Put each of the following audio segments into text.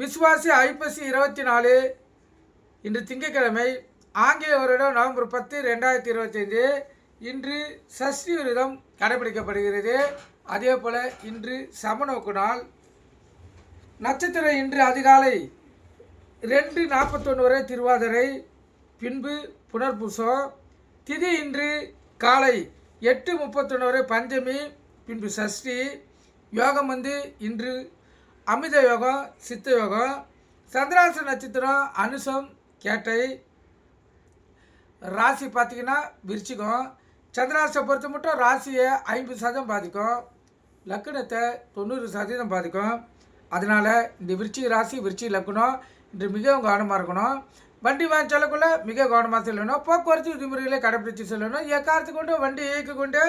விசுவாசி ஐப்பசி இருபத்தி நாலு இன்று திங்கட்கிழமை ஆங்கில வருடம் நவம்பர் பத்து ரெண்டாயிரத்தி இருபத்தைந்து. இன்று சஷ்டி விரதம் கடைபிடிக்கப்படுகிறது. அதே போல் இன்று சமநோக்கு நாள். நட்சத்திரம் இன்று அதிகாலை ரெண்டு நாற்பத்தொன்று வரை திருவாதிரை பின்பு புனர்பூசம். திதி இன்று காலை எட்டு முப்பத்தொன்று வரை பஞ்சமி பின்பு சஷ்டி. யோகம் வந்து இன்று அமித யோகம் சித்த யோகம் சந்திராச நட்சத்திரம் அனுசம் கேட்டை ராசி பார்த்தீங்கன்னா விரிச்சிக்கும் சந்திராசை பொறுத்த மட்டும் ராசியை ஐம்பது சதவீதம் பாதிக்கும். லக்கணத்தை தொண்ணூறு சதவீதம் பாதிக்கும். அதனால் இந்த விருச்சி ராசி விருச்சி லக்கணம் இன்று மிகவும் கவனமாக இருக்கணும். வண்டி வாங்கி மிக கவனமாக செல்லணும். போக்குவரத்து விதிமுறைகளை கடைபிடித்து செல்லணும். எக்காரத்து கொண்டு வண்டி இயக்கி கொண்டு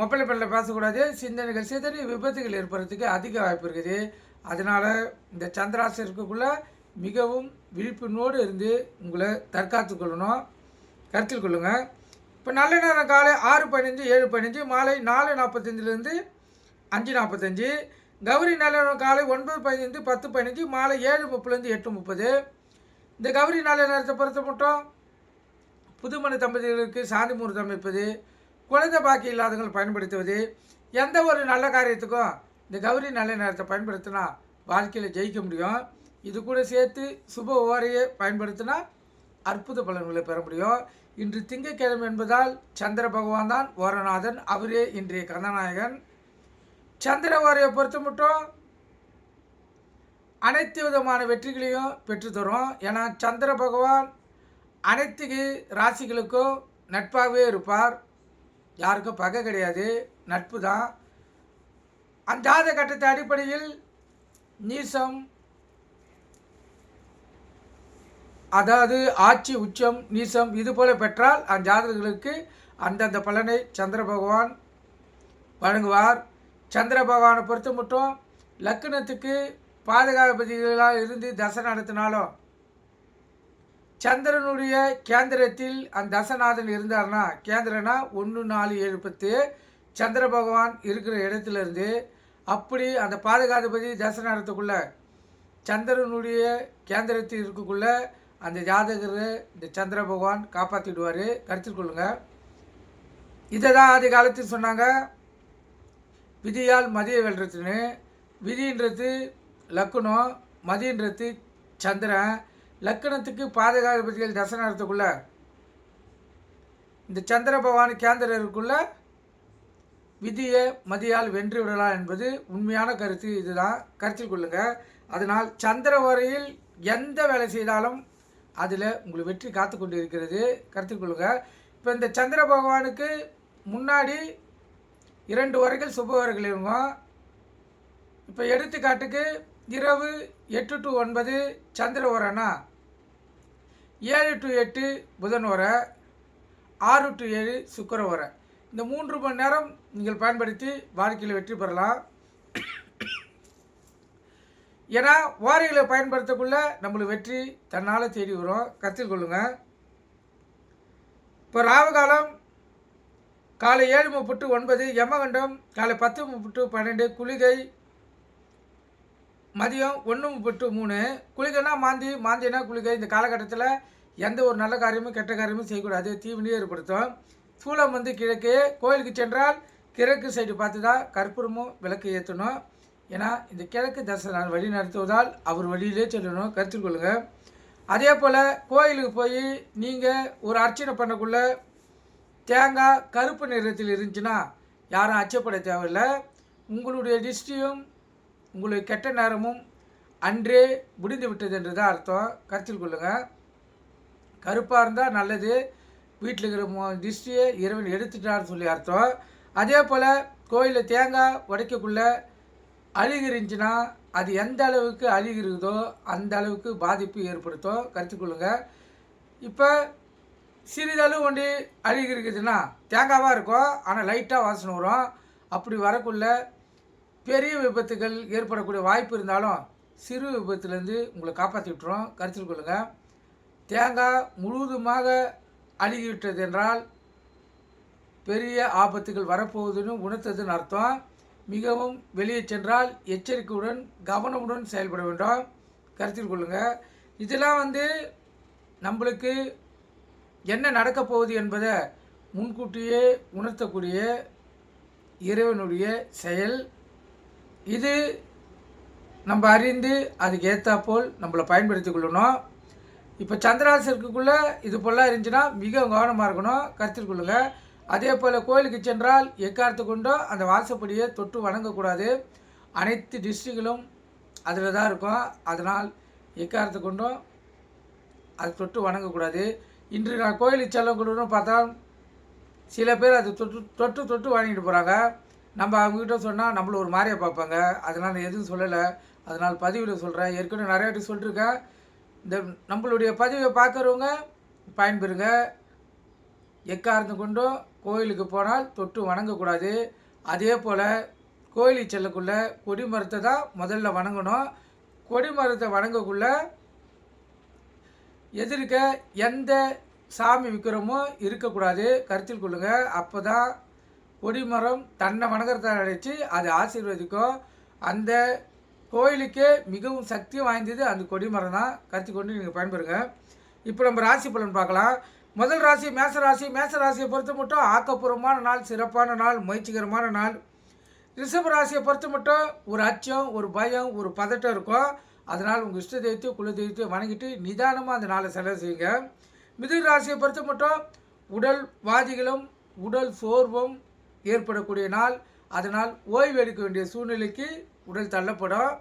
மொபைல் பண்ணில் பேசக்கூடாது. சிந்தனைகள் சிதறி விபத்துகள் ஏற்படுறதுக்கு அதிக வாய்ப்பு இருக்குது. அதனால் இந்த சந்திராசி இருக்கக்குள்ளே மிகவும் விழிப்புணோடு இருந்து உங்களை தற்காத்து கொள்ளணும். கருத்தில் கொள்ளுங்கள் இப்போ நல்ல நேரம் காலை ஆறு பதினஞ்சு ஏழு பதினஞ்சு மாலை நாலு நாற்பத்தஞ்சிலேருந்து அஞ்சு நாற்பத்தஞ்சு. கௌரி நல்ல நேரம் காலை ஒன்பது பதினைந்து பத்து பதினஞ்சு மாலை ஏழு முப்பதுலேருந்து எட்டு முப்பது. இந்த கௌரி நல்ல நேரத்தை பொறுத்த மட்டும் புதுமண தம்பதிகளுக்கு சாந்தி முகூர்த்தம் அமைப்பது குழந்தை பாக்கி இல்லாதவர்கள் பயன்படுத்துவது எந்த ஒரு நல்ல காரியத்துக்கும் இந்த கௌரி நல்ல நேரத்தை பயன்படுத்தினா வாழ்க்கையில் ஜெயிக்க முடியும். இது கூட சேர்த்து சுப ஓரையை பயன்படுத்தினா அற்புத பலன்களை பெற முடியும். இன்று திங்கட்கிழமை என்பதால் சந்திர பகவான் தான் ஓரநாதன். அவரே இன்றைய கதாநாயகன். சந்திர ஓரையை பொறுத்த மட்டும் அனைத்து விதமான வெற்றிகளையும் பெற்றுத்தரும். ஏன்னா சந்திர பகவான் அனைத்து ராசிகளுக்கும் நட்பாகவே இருப்பார். யாருக்கும் பகை கிடையாது நட்பு தான். அந்த ஜாத கட்டத்தை அடிப்படையில் நீசம் அதாவது ஆட்சி உச்சம் நீசம் இது போல பெற்றால் அந்த ஜாதகர்களுக்கு அந்தந்த பலனை சந்திர பகவான் வழங்குவார். சந்திர பகவானை பொறுத்த மட்டும் லக்னத்துக்கு பாதுகாப்பதிகளாக இருந்து தசை நடத்தினாலும் சந்திரனுடைய கேந்திரத்தில் அந்த தசநாதன் இருந்தார்னா கேந்திரனா ஒன்று நாலு ஏழு பத்து சந்திர பகவான் இருக்கிற இடத்துலேருந்து அப்படி அந்த பாதுகாதிபதி தசநாதத்துக்குள்ளே சந்திரனுடைய கேந்திரத்தில் இருக்கக்குள்ள அந்த ஜாதகரை இந்த சந்திர பகவான் காப்பாற்றிடுவார் கருத்தில் கொள்ளுங்க. இதை தான் ஆதி காலத்தில் சொன்னாங்க விதியால் மதிய வெல்றதுன்னு. விதின்றது லக்குனம் மதின்றது சந்திரன். லக்கணத்துக்கு பாதகாதிபதிகள் தசனத்துக்குள்ள இந்த சந்திர பகவான் கேந்திரருக்குள்ள விதியை மதியால் வென்று விடலாம் என்பது உண்மையான கருத்து. இதுதான் கருத்தில் கொள்ளுங்க. அதனால் சந்திர வரையில் எந்த வேலை செய்தாலும் அதில் உங்களுக்கு வெற்றி காத்து கொண்டு இருக்கிறது கருத்தில் கொள்ளுங்க. இப்போ இந்த சந்திர பகவானுக்கு முன்னாடி இரண்டு வரைகள் சுப வரைகள் இருக்கும். இப்போ எடுத்துக்காட்டுக்கு இரவு எட்டு டு ஒன்பது சந்திர உரனா ஏழு டு எட்டு புதன் உரை ஆறு டு ஏழு சுக்கர உரை இந்த மூன்று மணி நேரம் நீங்கள் பயன்படுத்தி வாழ்க்கையில் வெற்றி பெறலாம். ஏன்னா ஓரைகளை பயன்படுத்தக்குள்ள நம்மளுக்கு வெற்றி தன்னால் தேடி வரும். கருத்தில் கொள்ளுங்கள் இப்போ ராவகாலம் காலை ஏழு முப்பட்டு ஒன்பது யமகண்டம் காலை பத்து முப்பட்டு பன்னெண்டு குளிகை மதியம் ஒன்று முப்பட்டு மூணு. குளிக்கனா மாந்தி மாந்தினா குளிக்க. இந்த காலகட்டத்தில் எந்த ஒரு நல்ல காரியமும் கெட்ட காரியமும் செய்யக்கூடாது. தீவினையை ஏற்படுத்தும். சூளம் வந்து கிழக்கு. கோயிலுக்கு சென்றால் கிழக்கு சைடு பார்த்து தான் கற்பூரமும் விளக்கு ஏற்றணும் ஏன்னா இந்த கிழக்கு தரிசனம் வழி நடத்துவதால் அவர் வழியிலே செல்லணும். கருத்தில் கொள்ளுங்கள் அதே போல் கோயிலுக்கு போய் நீங்கள் ஒரு அர்ச்சனை பண்ணக்குள்ள தேங்காய் கருப்பு நிறத்தில் இருந்துச்சுன்னா யாரும் அச்சப்பட தேவையில்லை. உங்களுடைய டிஸ்டியும் உங்களுக்கு கெட்ட நேரமும் அன்றே முடிந்து விட்டது என்று தான் அர்த்தம். கருத்தில் கொள்ளுங்கள் கருப்பாக இருந்தால் நல்லது. வீட்டில் இருக்கிற மோ திஷ்டியை இறைவன் எடுத்துட்டான்னு சொல்லி அர்த்தம். அதே போல் கோயிலில் தேங்காய் உடைக்கக்குள்ள அழுகு இருந்துச்சுன்னா அது எந்த அளவுக்கு அழிகிறதோ அந்த அளவுக்கு பாதிப்பு ஏற்படுத்தும். கருத்துக்கொள்ளுங்க இப்போ சிறிதளவு ஒன்று அழுகிருக்குதுன்னா தேங்காவாக இருக்கும். ஆனால் லைட்டாக வாசனை வரும். அப்படி வரக்குள்ளே பெரிய விபத்துகள் ஏற்படக்கூடிய வாய்ப்பு இருந்தாலும் சிறு விபத்துலேருந்து உங்களை காப்பாற்றி விட்டுரும் கருத்தில் கொள்ளுங்கள் தேங்காய் முழுவதுமாக அழுகிவிட்டது என்றால் பெரிய ஆபத்துகள் வரப்போகுதுன்னு உணர்த்ததுன்னு அர்த்தம். மிகவும் வெளியே சென்றால் எச்சரிக்கையுடன் கவனமுடன் செயல்பட வேண்டும். கருத்தில் கொள்ளுங்கள் இதெல்லாம் வந்து நம்மளுக்கு என்ன நடக்கப் போகுது என்பதை முன்கூட்டியே உணர்த்தக்கூடிய இறைவனுடைய செயல். இது நம்ம அறிந்து அதுக்கு ஏற்றாப்போல் நம்மளை பயன்படுத்தி கொள்ளணும். இப்போ சந்திராசருக்குள்ளே இது போலாம் இருந்துச்சுன்னா மிக கவனமாக இருக்கணும். கருத்தில் கொள்ளுங்கள் அதே போல் கோயிலுக்கு சென்றால் எக்காரத்து கொண்டோ அந்த வாசப்படியை தொட்டு வணங்கக்கூடாது. அனைத்து டிஸ்ட்ரிக்களும் அதில் தான் இருக்கும். அதனால் எக்காரத்து கொண்டும் அது தொட்டு வணங்கக்கூடாது. இன்று நான் கோயிலுக்கு செல்லக்கூடன்னு பார்த்தா சில பேர் அது தொட்டு தொட்டு தொட்டு வாங்கிட்டு போகிறாங்க நம்ம அவங்ககிட்ட சொன்னால் நம்மள ஒரு மாதிரியை பார்ப்பாங்க. அதனால் நான் எதுவும் சொல்லலை. அதனால் பதிவில் சொல்கிறேன் ஏற்கனவே நிறைய வாட்டி சொல்லியிருக்கேன் இந்த நம்மளுடைய பதிவை பார்க்குறவங்க பயன்பெறுங்க. எக்காரந்து கொண்டும் கோயிலுக்கு போனால் தொட்டு வணங்கக்கூடாது. அதே போல் கோயிலுக்கு செல்லக்குள்ள கொடிமரத்தை தான் முதல்ல வணங்கணும். கொடிமரத்தை வணங்கக்குள்ள எதிர்க்க எந்த சாமி விக்கிரமும் இருக்கக்கூடாது. கருத்தில் கொள்ளுங்கள் அப்போ தான் கொடிமரம் தன்னை வணக்கத்தை அழைச்சி அது ஆசீர்வதிக்கும். அந்த கோயிலுக்கே மிகவும் சக்தி வாய்ந்தது அந்த கொடிமரம் தான். கருத்தில் கொண்டு நீங்கள் பயன்பெறுங்க. இப்போ நம்ம ராசி பலன் பார்க்கலாம். முதல் ராசி மேச ராசி. மேச ராசியை பொறுத்த மட்டும் ஆக்கப்பூர்வமான நாள் சிறப்பான நாள் முயற்சிகரமான நாள். ரிஷப ராசியை பொறுத்த மட்டும் ஒரு அச்சம் ஒரு பயம் ஒரு பதட்டம் இருக்கும். அதனால் உங்கள் இஷ்ட தெய்வத்தை குல தெய்வத்தை வணங்கிட்டு நிதானமாக அந்த நாளை செலவு செய்யுங்க. மிதுன ராசியை பொறுத்த மட்டும் உடல் வாதிகளும் உடல் சோர்வும் ஏற்படக்கூடிய நாள் அதனால் ஓய்வு எடுக்க வேண்டிய சூழ்நிலைக்கு உடல் தள்ளப்படும்.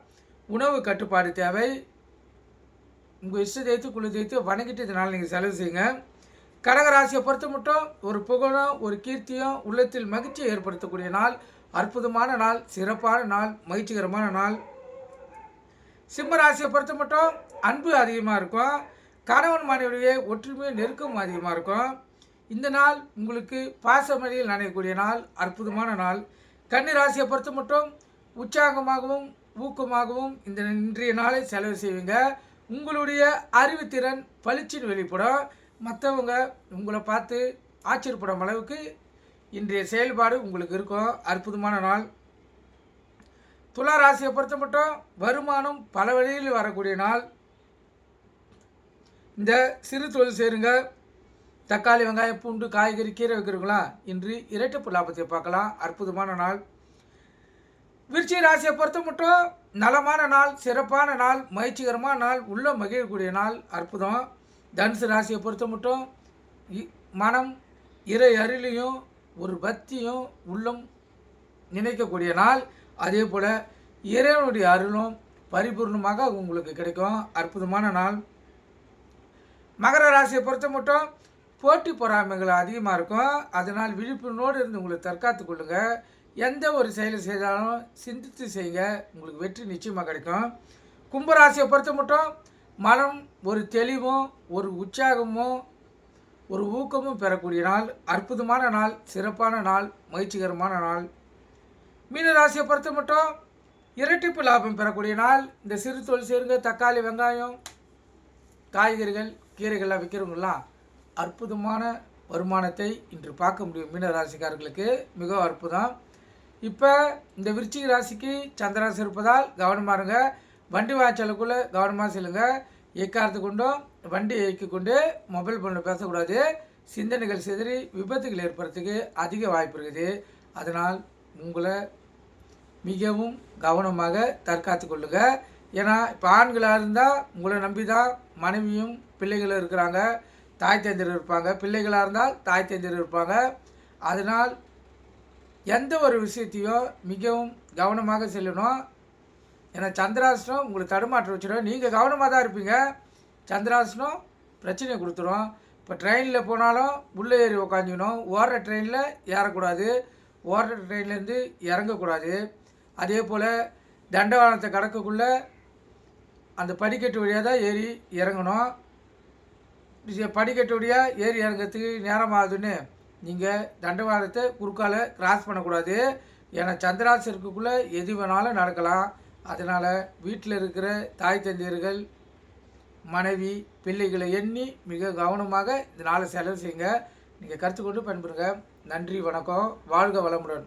உணவு கட்டுப்பாடு தேவை. உங்கள் இஷ்ட தெய்வத்தை குழு தெய்வத்தை வணங்கிட்டு இதனால் நீங்கள் செலவு செய்யுங்க. கடகராசியை பொறுத்த மட்டும் ஒரு புகழும் ஒரு கீர்த்தியும் உள்ளத்தில் மகிழ்ச்சியை ஏற்படுத்தக்கூடிய நாள். அற்புதமான நாள் சிறப்பான நாள் மகிழ்ச்சிகரமான நாள். சிம்ம ராசியை பொறுத்த மட்டும் அன்பு அதிகமாக இருக்கும். கணவன் மனைவியுடைய ஒற்றுமையும் நெருக்கம் அதிகமாக இருக்கும். இந்த நாள் உங்களுக்கு பாசமழையில் நனையக்கூடிய நாள் அற்புதமான நாள். கன்னி ராசியை பொறுத்த மட்டும் உற்சாகமாகவும் ஊக்கமாகவும் இந்த இன்றைய நாளை செலவு செய்வீங்க. உங்களுடைய அறிவுத்திறன் பளிச்சின் வெளிப்படும். மற்றவங்க உங்களை பார்த்து ஆச்சரியப்படும் அளவுக்கு இன்றைய செயல்பாடு உங்களுக்கு இருக்கும். அற்புதமான நாள். துலா ராசியை பொறுத்த மட்டும் வருமானம் பல வழியில் வரக்கூடிய நாள். இந்த சிறு தொழில் சேருங்க. தக்காளி வெங்காயம் பூண்டு காய்கறி கீரை வைக்கிறவங்களா? இன்று இரட்டப்பு லாபத்தை பார்க்கலாம். அற்புதமான நாள். விருச்சி ராசியை பொறுத்த மட்டும் நலமான நாள் சிறப்பான நாள் மகிழ்ச்சிகரமான நாள் உள்ள மகிழக்கூடிய நாள் அற்புதம். தனுசு ராசியை பொறுத்த மட்டும் இ- மனம் இறை அருளையும் ஒரு பக்தியும் உள்ளம் நினைக்கக்கூடிய நாள். அதே போல் இறைவனுடைய அருளும் பரிபூர்ணமாக உங்களுக்கு கிடைக்கும். அற்புதமான நாள். மகர ராசியை பொறுத்த மட்டும் போட்டி பொறாமைகள் அதிகமாக இருக்கும். அதனால் விழிப்புணர்வோடு இருந்து உங்களை தற்காத்து கொள்ளுங்க. எந்த ஒரு செயலை செய்தாலும் சிந்தித்து செய்யுங்க உங்களுக்கு வெற்றி நிச்சயமாக கிடைக்கும். கும்பராசியை பொறுத்த மட்டும் மனம் ஒரு தெளிவும் ஒரு உற்சாகமும் ஒரு ஊக்கமும் பெறக்கூடிய நாள். அற்புதமான நாள் சிறப்பான நாள் மகிழ்ச்சிகரமான நாள். மீனராசியை பொறுத்த மட்டும் இரட்டிப்பு லாபம் பெறக்கூடிய நாள். இந்த சிறு தொழில் செய்யுங்க. தக்காளி வெங்காயம் காய்கறிகள் கீரைகள்லாம் விற்கிறவங்களாம் அற்புதமான வருமானத்தை இன்று பார்க்க முடியும் மீன ராசிக்காரர்களுக்கு. மிகவும் அற்புதம். இப்போ இந்த விருச்சிக ராசிக்கு சந்திராசி இருப்பதால் கவனமாக இருங்க. வண்டி வாய்ச்சலுக்குள்ளே கவனமாக செல்லுங்க. இயக்காரத்து கொண்டும் வண்டி இயக்கி கொண்டு மொபைல் ஃபோனில் பேசக்கூடாது. சிந்தனைகள் சிதறி விபத்துகள் ஏற்படுறதுக்கு அதிக வாய்ப்பு இருக்குது. அதனால் உங்களை மிகவும் கவனமாக தற்காத்து கொள்ளுங்க. ஏன்னா இப்போ ஆண்களாக இருந்தால் உங்களை நம்பி தான் மனைவியும் பிள்ளைகளும் இருக்கிறாங்க. தாய் தந்திரர் இருப்பாங்க. பிள்ளைகளாக இருந்தால் தாய் தந்திரர் இருப்பாங்க. அதனால் எந்த ஒரு விஷயத்தையும் மிகவும் கவனமாக செல்லணும். ஏன்னா சந்திராசனம் உங்களை தடுமாற்றம் வச்சிடும். நீங்கள் கவனமாக தான் இருப்பீங்க. சந்திராசனம் பிரச்சனையை கொடுத்துரும். இப்போ ட்ரெயினில் போனாலும் உள்ளே ஏறி உக்காந்துக்கணும். ஓடுற ட்ரெயினில் ஏறக்கூடாது. ஓடுற ட்ரெயின்லேருந்து இறங்கக்கூடாது. அதே போல் தண்டவாளத்தை கடக்கக்குள்ளே அந்த படிக்கட்டு வழியாக தான் ஏறி இறங்கணும். படிக்கட்டுடைய ஏறி இறங்கிறதுக்கு நேரமாகுதுன்னு நீங்கள் தண்டவாளத்தை குறுக்கால கிராஸ் பண்ணக்கூடாது. ஏன்னா சந்திராசருக்குள்ளே எது வேணாலும் நடக்கலாம். அதனால் வீட்டில் இருக்கிற தாய் தந்தையர்கள் மனைவி பிள்ளைகளை எண்ணி மிக கவனமாக இந்த நாளை செலவு செய்யுங்க. நீங்கள் கருத்து கொண்டு பயன்படுங்க நன்றி வணக்கம். வாழ்க வளமுடன்.